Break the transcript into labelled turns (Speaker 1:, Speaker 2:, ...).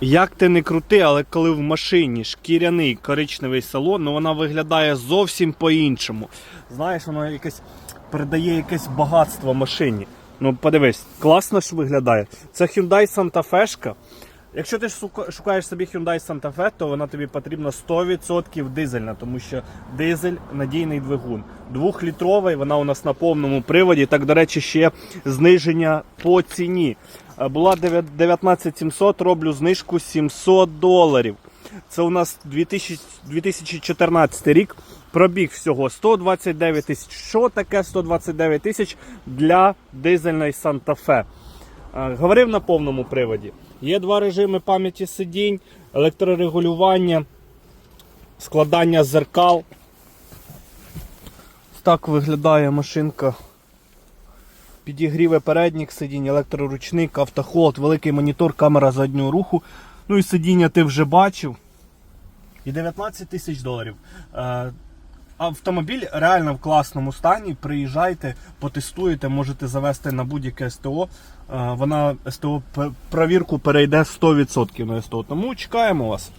Speaker 1: Як ти не крути, але коли в машині шкіряний коричневий салон, ну вона виглядає зовсім по-іншому. Знаєш, воно якесь передає якесь багатство машині. Ну подивись, класно ж виглядає. Це Hyundai Santa Fe. Якщо ти шука- шукаєш собі Hyundai Santa Fe, то вона тобі потрібна 100% дизельна, тому що дизель надійний двигун. Двохлітровий, вона у нас на повному приводі. Так, до речі, ще зниження по ціні. Е, Була 9- 19700, роблю знижку 700 доларів. Це у нас 2000, 2014 рік. Пробіг всього 129 тисяч. Що таке 129 тисяч для дизельної Santa Fe? Е, Говорив на повному приводі. Є два режими пам'яті сидінь, електрорегулювання, складання зеркал. Так виглядає машинка. Підігріве передніх сидінь, електроручник, автохолд, великий монітор, камера заднього руху. Ну і сидіння ти вже бачив. І 19 тисяч доларів. Автомобіль реально в класному стані. Приїжджайте, потестуєте, можете завести на будь-яке СТО. Е, Вона СТО провірку перейде 100% на СТО. Тому чекаємо вас.